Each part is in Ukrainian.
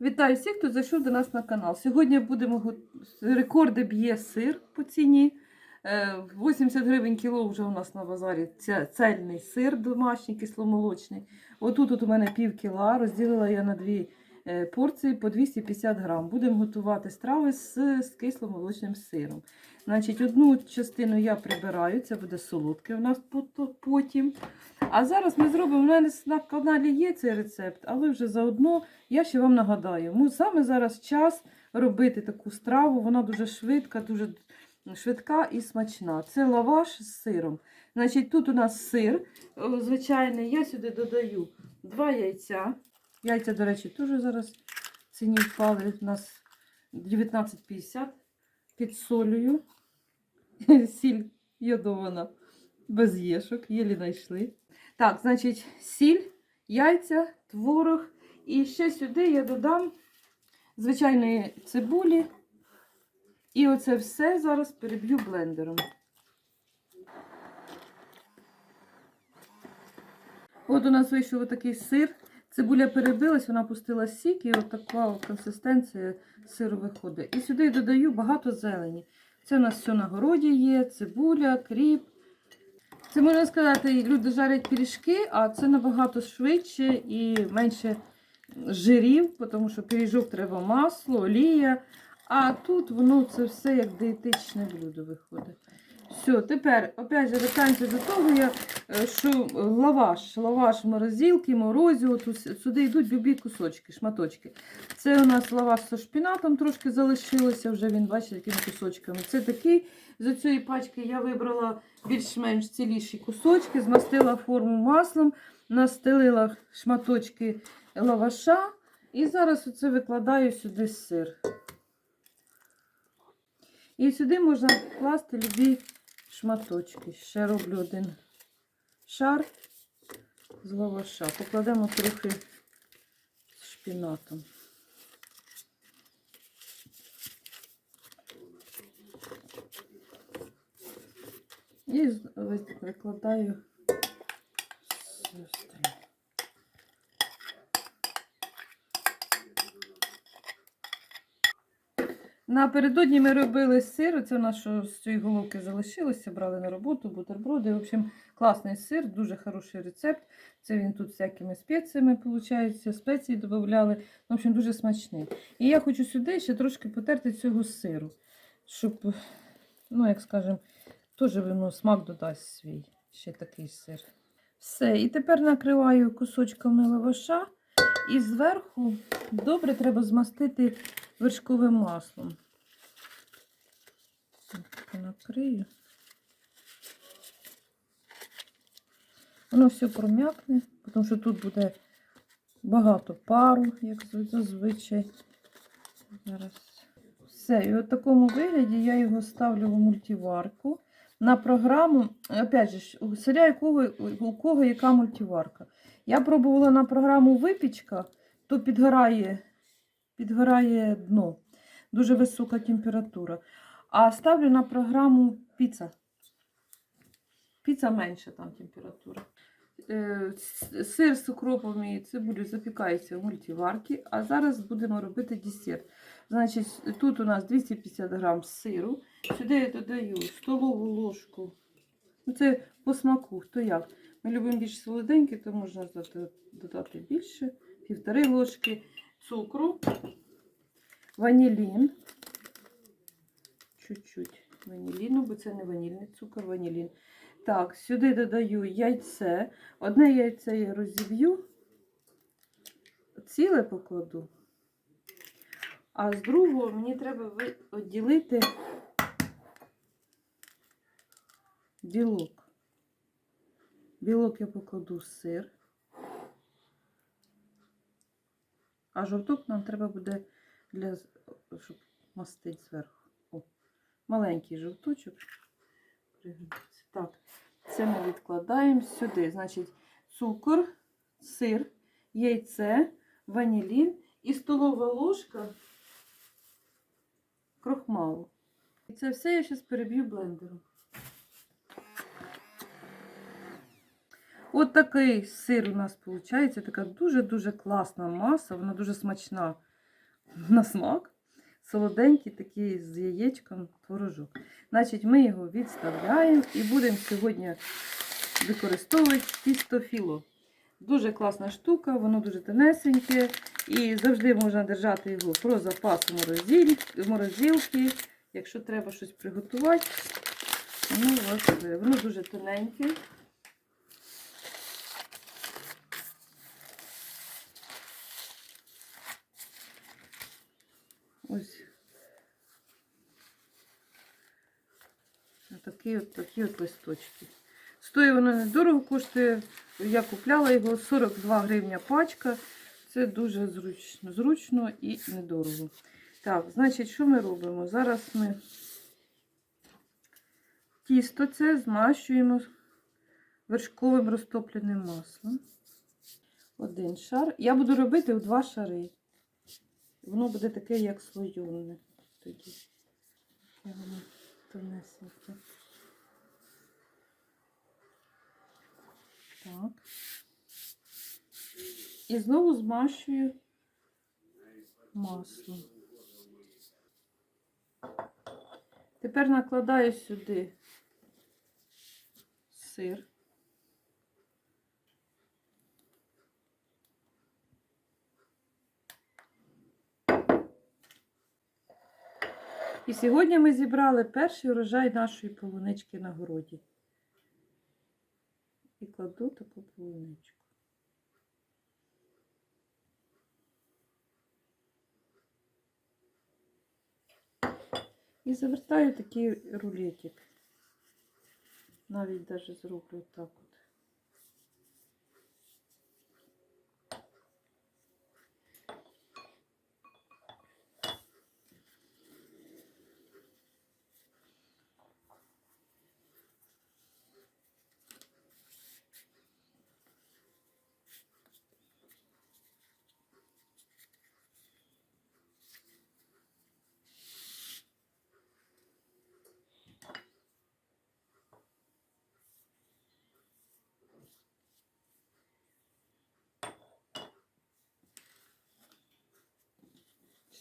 Вітаю всіх, хто зайшов до нас на канал. Сьогодні будемо рекорди б'є сир по ціні. Е, 80 гривень кіло вже у нас на базарі цельний сир домашній, кисломолочний. Отут от у мене пів кіла, розділила я на дві е, порції по 250 грам. Будемо готувати страви з, з кисломолочним сиром. Значить, одну частину я прибираю, це буде солодке у нас потім. А зараз ми зробимо, у мене на каналі є цей рецепт, але вже заодно я ще вам нагадаю, ну, саме зараз час робити таку страву, вона дуже швидка, дуже швидка і смачна. Це лаваш з сиром. Значить, тут у нас сир звичайний, я сюди додаю два яйця. Яйця, до речі, теж зараз ціні впали. У нас 19,50 підсолюю. Сіль йодована, без єшок, єлі знайшли. Так, значить, сіль, яйця, творог. І ще сюди я додам звичайної цибулі. І оце все зараз переб'ю блендером. От у нас вийшов отакий сир. Цибуля перебилась, вона пустила сік, і така консистенція сиру виходить. І сюди додаю багато зелені. Це у нас все на городі є, цибуля, кріп. Це можна сказати, люди жарять пиріжки, а це набагато швидше і менше жирів, тому що пиріжок треба масло, олія. А тут воно це все як дієтичне блюдо виходить. Все, тепер, опять же, вертаємося до того, я, е, що лаваш, лаваш морозилки, морозю, от сюди йдуть любі кусочки, шматочки. Це у нас лаваш зі шпінатом трошки залишилося, вже він, бачите, такими кусочками. Це такий, з цієї пачки я вибрала більш-менш ціліші кусочки, змастила форму маслом, настелила шматочки лаваша і зараз оце викладаю сюди сир. І сюди можна класти любі шматочки. Ще роблю один шар з лаваша. Покладемо трохи з шпінатом. І викладаю все остальне. Напередодні ми робили сир. Це у нас що з цієї головки залишилося, брали на роботу, бутерброди. В общем, класний сир, дуже хороший рецепт. Це він тут всякими спеціями, виходить, спеції додавали. В общем, дуже смачний. І я хочу сюди ще трошки потерти цього сиру, щоб, ну, як скажемо, теж воно смак додасть свій. Ще такий сир. Все, і тепер накриваю кусочками лаваша. І зверху добре треба змастити вершковим маслом. Так, накрию. Воно все пром'якне, тому що тут буде багато пару, як зазвичай. Зараз. Все, і от в такому вигляді я його ставлю в мультиварку. На програму, опять же, у селя у кого, у кого яка мультиварка. Я пробувала на програму випічка, то підгорає, підгорає дно. Дуже висока температура. А ставлю на програму піца. Піца менша там температура. Е, Сир з укропом і цибулю запікається в мультиварці, а зараз будемо робити десерт. Значить, тут у нас 250 грам сиру. Сюди я додаю столову ложку. Ну, це по смаку, хто як. Ми любимо більш солоденьке, то можна додати більше. Півтори ложки цукру, ванілін. Чуть-чуть ваніліну, бо це не ванільний цукор, ванілін. Так, сюди додаю яйце. Одне яйце я розіб'ю, ціле покладу. А з другого мені треба відділити білок. Білок я покладу в сир. А жовток нам треба буде для, щоб мастити зверху. О, маленький жовточок. Так, це ми відкладаємо сюди. Значить, цукор, сир, яйце, ванілін і столова ложка крохмалу. І це все я зараз переб'ю блендером. От такий сир у нас виходить. Така дуже-дуже класна маса, вона дуже смачна. на смак. Солоденький такий з яєчком творожок. Значить, ми його відставляємо і будемо сьогодні використовувати тісто філо. Дуже класна штука, воно дуже тонесеньке і завжди можна держати його про запас морозилки. Якщо треба щось приготувати, воно у. Воно дуже тоненьке. Ось. Такі от, такі от листочки. Стоїть воно недорого коштує. Я купляла його 42 гривня пачка. Це дуже зручно, зручно і недорого. Так, значить, що ми робимо? Зараз ми тісто це змащуємо вершковим розтопленим маслом. Один шар. Я буду робити у два шари. Воно буде таке, як слоєне. Тоді. Яке воно тонесеньке. Так. І знову змащую маслом. Тепер накладаю сюди сир. І сьогодні ми зібрали перший урожай нашої полунички на городі. І кладу таку полуничку. І завертаю такий рулетик. Навіть даже зроблю так от.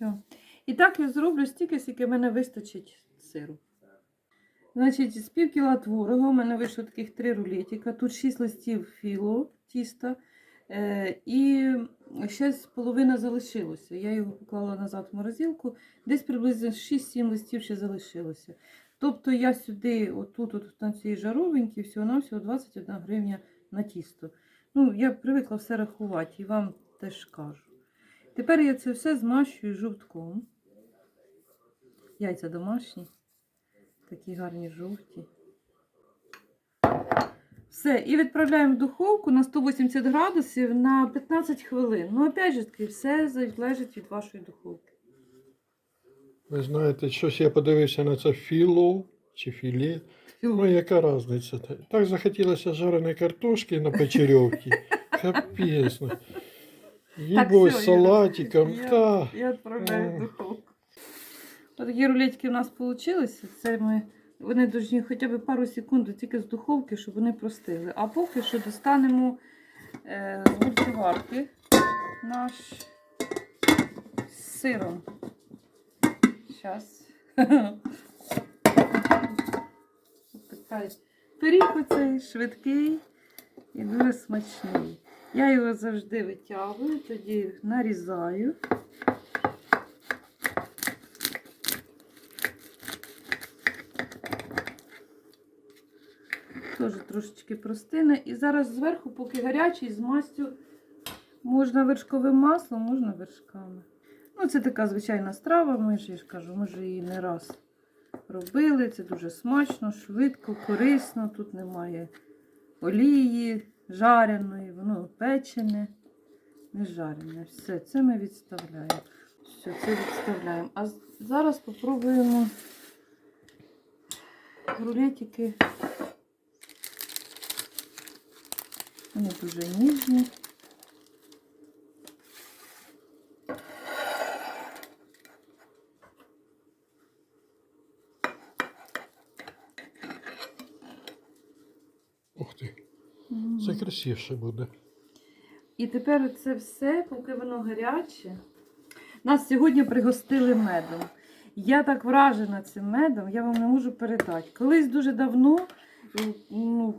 Все. І так я зроблю стільки, скільки мене вистачить сиру. Значить, з пів кіла творога у мене вийшло таких три рулетика. Тут 6 листів філо тіста. Е, і ще половина залишилося. Я його поклала назад в морозилку. Десь приблизно 6-7 листів ще залишилося. Тобто я сюди, отут, от на цій жаровенькі, всього-навсього 21 гривня на тісто. Ну, я привикла все рахувати і вам теж кажу. Тепер я це все змащую жовтком. Яйця домашні, такі гарні жовті. Все, і відправляємо в духовку на 180 градусів на 15 хвилин. Ну, опять же таки, все залежить від вашої духовки. Ви знаєте, щось я подивився на це філо чи філе. Ну, яка різниця? Так захотілося жареної картошки на печерьовці. Капець. Їбо з салатиком. Я, Та. я відправляю в духовку. Отакі рулетики у нас вийшли. Це ми, вони повинні хоча б пару секунд тільки з духовки, щоб вони простили. А поки що достанемо е, з мультиварки наш з сиром. Зараз. Пиріг оцей швидкий і дуже смачний. Я його завжди витягую, тоді нарізаю. Теж трошечки простине. І зараз зверху, поки гарячий, з мастю можна вершковим маслом, можна вершками. Ну, це така звичайна страва, ми ж я ж кажу, ми ж її не раз робили. Це дуже смачно, швидко, корисно. Тут немає олії жареної, воно печене, не жарене. Все, це ми відставляємо. Все, це відставляємо. А зараз спробуємо рулетики. Вони дуже ніжні. Ух ти. Це красивше буде. І тепер це все, поки воно гаряче. Нас сьогодні пригостили медом. Я так вражена цим медом, я вам не можу передати. Колись дуже давно, ну,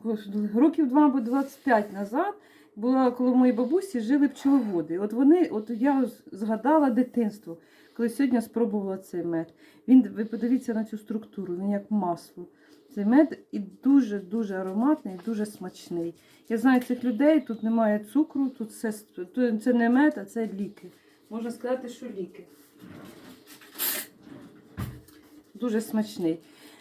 років два або 25 назад, була коло моєї бабусі жили пчеловоди. От вони, от я згадала дитинство, коли сьогодні спробувала цей мед. Він, ви подивіться на цю структуру, він як масло. Цей мед і дуже-дуже ароматний, дуже смачний. Я знаю цих людей, тут немає цукру, тут все, це не мед, а це ліки. Можна сказати, що ліки. Дуже смачний.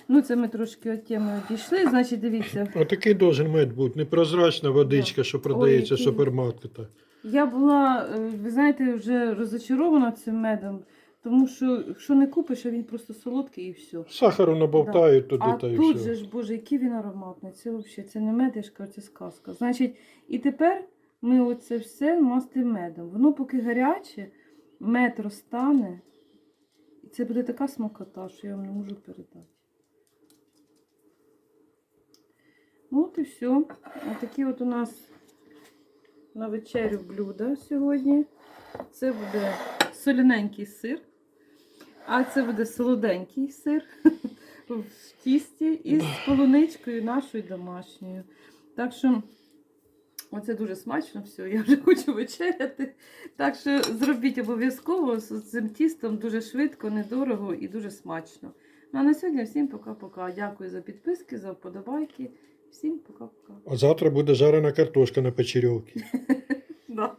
Ну, це ми трошки від теми відійшли. Значить, дивіться, Отакий должен мед бути, непрозрачна водичка, що продається в супермаркетах. я була, е, ви знаєте, вже розочарована цим медом, тому що якщо не купиш, а він просто солодкий і все. Сахару набовтають туди А та й тут все. же ж, боже, який він ароматний. Це взагалі це не мед, я ж кажу, це сказка. Значить, і тепер ми оце все мастимо медом. Воно поки гаряче, мед розтане. І це буде така смакота, що я вам не можу передати. От і все. Отакі от у нас на вечерю блюда сьогодні. Це буде соляненький сир. А це буде солоденький сир в тісті із полуничкою нашою домашньою. Так що оце дуже смачно все, я вже хочу вечеряти. Так що зробіть обов'язково з цим тістом дуже швидко, недорого і дуже смачно. Ну а на сьогодні всім пока-пока. Дякую за підписки, за вподобайки. Всім пока-пока. А завтра буде жарена картошка на печерьовці. Да.